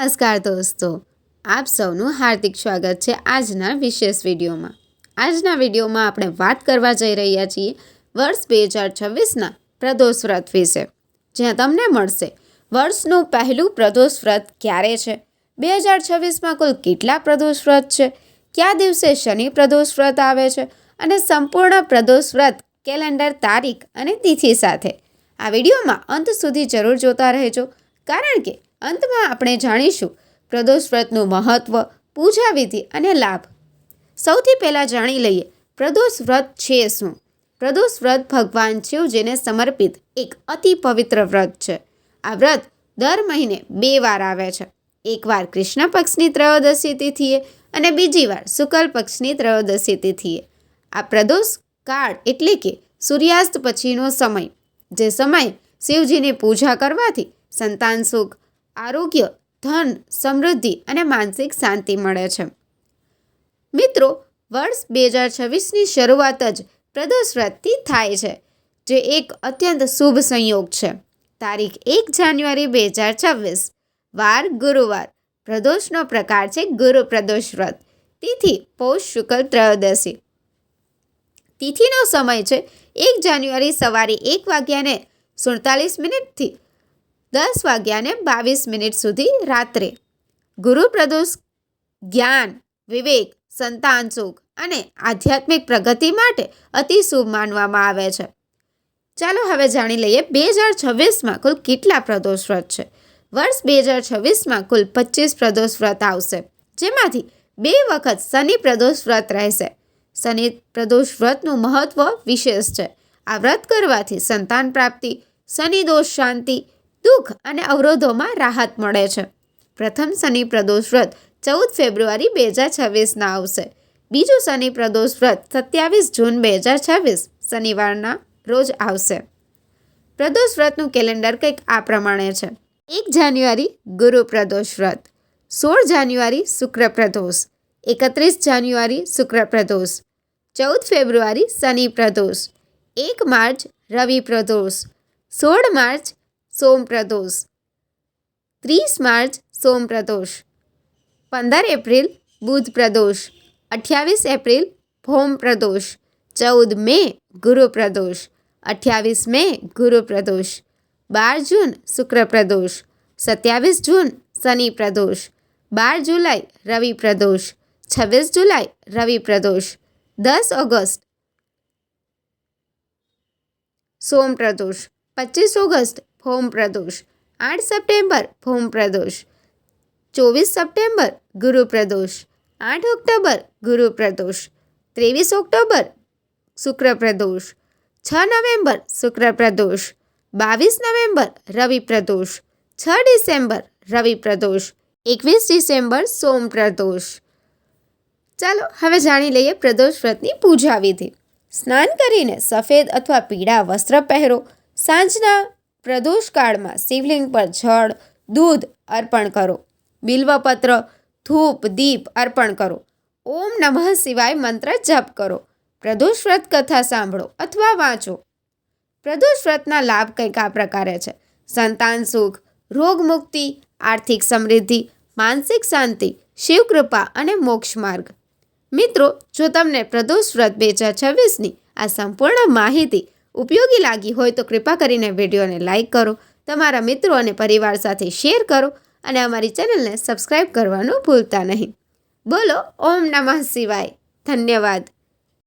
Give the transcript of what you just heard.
નમસ્કાર દોસ્તો, આપ સૌનું હાર્દિક સ્વાગત છે આજના વિશેષ વિડીયોમાં. આજના વિડીયોમાં આપણે વાત કરવા જઈ રહ્યા છીએ વર્ષ બે હજાર છવ્વીસના પ્રદોષ વ્રત વિશે. જ્યાં તમને મળશે, વર્ષનું પહેલું પ્રદોષ વ્રત ક્યારે છે? બે હજાર છવ્વીસમાં કુલ કેટલા પ્રદોષ વ્રત છે? કયા દિવસે શનિ પ્રદોષ વ્રત આવે છે? અને સંપૂર્ણ પ્રદોષ વ્રત કેલેન્ડર તારીખ અને તિથિ સાથે. આ વિડીયોમાં અંત સુધી જરૂર જોતા રહેજો, કારણ કે અંતમાં આપણે જાણીશું પ્રદોષ વ્રતનું મહત્ત્વ પૂજા વિધિ અને લાભ. સૌથી પહેલાં જાણી લઈએ પ્રદોષ વ્રત છે શું? પ્રદોષ વ્રત ભગવાન શિવજીને સમર્પિત એક અતિ પવિત્ર વ્રત છે. આ વ્રત દર મહિને બે વાર આવે છે. એકવાર કૃષ્ણ પક્ષની ત્રયોદશી તિથિએ અને બીજી વાર શુક્લ પક્ષની ત્રયોદશી તિથિએ. આ પ્રદોષ કાળ એટલે કે સૂર્યાસ્ત પછીનો સમય. જે સમય શિવજીની પૂજા કરવાથી સંતાન સુખ આરોગ્ય, ધન, સમૃદ્ધિ અને માનસિક શાંતિ મળે છે. મિત્રો, વર્ષ બે હજાર છવ્વીસની શરૂઆત જ પ્રદોષ વ્રતથી થાય છે, જે એક અત્યંત શુભ સંયોગ છે. તારીખ એક જાન્યુઆરી બે હજાર છવ્વીસ, વાર ગુરુવાર. પ્રદોષનો પ્રકાર છે ગુરુ પ્રદોષ વ્રત તિથિ, પૌષ શુક્લ ત્રયોદશી. તિથિનો સમય છે એક જાન્યુઆરી સવારે એક વાગ્યાને સુડતાલીસ મિનિટથી દસ વાગ્યાને બાવીસ મિનિટ સુધી રાત્રે. ગુરુ પ્રદોષ, જ્ઞાન, વિવેક, સંતાન સુખ અને આધ્યાત્મિક પ્રગતિ માટે અતિ શુભ માનવામાં આવે છે. ચાલો હવે જાણી લઈએ બે હજાર છવ્વીસમાં કુલ કેટલા પ્રદોષ વ્રત છે. વર્ષ બે હજાર છવ્વીસમાં કુલ પચીસ પ્રદોષ વ્રત આવશે, જેમાંથી બે વખત શનિ પ્રદોષ વ્રત રહેશે. શનિ પ્રદોષ વ્રતનું મહત્વ વિશેષ છે. આ વ્રત કરવાથી સંતાન પ્રાપ્તિ, શનિ દોષ શાંતિ દુઃખ અને અવરોધોમાં રાહત મળે છે. પ્રથમ શનિ પ્રદોષ વ્રત ચૌદ ફેબ્રુઆરી બે હજાર છવ્વીસના આવશે. બીજું શનિ પ્રદોષ વ્રત સત્યાવીસ જૂન બે હજાર છવ્વીસ શનિવારના રોજ આવશે. પ્રદોષ વ્રતનું કેલેન્ડર કંઈક આ પ્રમાણે છે. એક જાન્યુઆરી ગુરુ પ્રદોષ વ્રત, સોળ જાન્યુઆરી શુક્ર પ્રદોષ, એકત્રીસ જાન્યુઆરી શુક્ર પ્રદોષ, ચૌદ ફેબ્રુઆરી શનિ પ્રદોષ, એક માર્ચ રવિ પ્રદોષ, સોળ માર્ચ સોમ પ્રદોષ ત્રીસ માર્ચ સોમ પ્રદોષ પંદર એપ્રિલ બુધ પ્રદોષ અઠ્યાવીસ એપ્રિલ ભૌમ પ્રદોષ ચૌદ મે ગુરુ પ્રદોષ અઠ્યાવીસ મે ગુરુ પ્રદોષ બાર જૂન શુક્ર પ્રદોષ સત્યાવીસ જૂન શનિ પ્રદોષ બાર જુલાઈ રવિ પ્રદોષ છવ્વીસ જુલાઈ રવિ પ્રદોષ દસ ઓગસ્ટ સોમ પ્રદોષ પચીસ ઓગસ્ટ ભૌમ પ્રદોષ. આઠ સપ્ટેમ્બર ભૌમ પ્રદોષ. ચોવીસ સપ્ટેમ્બર, ગુરુ પ્રદોષ. આઠ ઓક્ટોબર, ગુરુ પ્રદોષ. ત્રેવીસ ઓક્ટોબર, શુક્ર પ્રદોષ. છ નવેમ્બર, શુક્ર પ્રદોષ. બાવીસ નવેમ્બર, રવિ પ્રદોષ. છ ડિસેમ્બર, રવિ પ્રદોષ. એકવીસ ડિસેમ્બર, સોમ પ્રદોષ. ચાલો, હવે જાણી લઈએ પ્રદોષ વ્રતની પૂજા વિધિ સ્નાન કરીને સફેદ અથવા પીળા વસ્ત્ર પહેરો. સાંજના પ્રદોષ કાળમાં શિવલિંગ પર જળ, દૂધ અર્પણ કરો. બિલ્વપત્ર, ધૂપ, દીપ અર્પણ કરો. ઓમ નમઃ શિવાય મંત્ર જપ કરો. પ્રદોષ વ્રત કથા સાંભળો અથવા વાંચો. પ્રદોષ વ્રતના લાભ કંઈક આ પ્રકારે છે. સંતાન સુખ, રોગ મુક્તિ, આર્થિક સમૃદ્ધિ, માનસિક શાંતિ, શિવકૃપા અને મોક્ષ માર્ગ. મિત્રો, જો તમને પ્રદોષ વ્રત બે હજાર છવ્વીસની આ સંપૂર્ણ માહિતી ઉપયોગી લાગી હોય તો કૃપા કરીને વિડીયોને લાઇક કરો, તમારા મિત્રો અને પરિવાર સાથે શેર કરો અને અમારી ચેનલને સબસ્ક્રાઈબ કરવાનું ભૂલતા નહીં. બોલો ઓમ નમઃ શિવાય. ધન્યવાદ.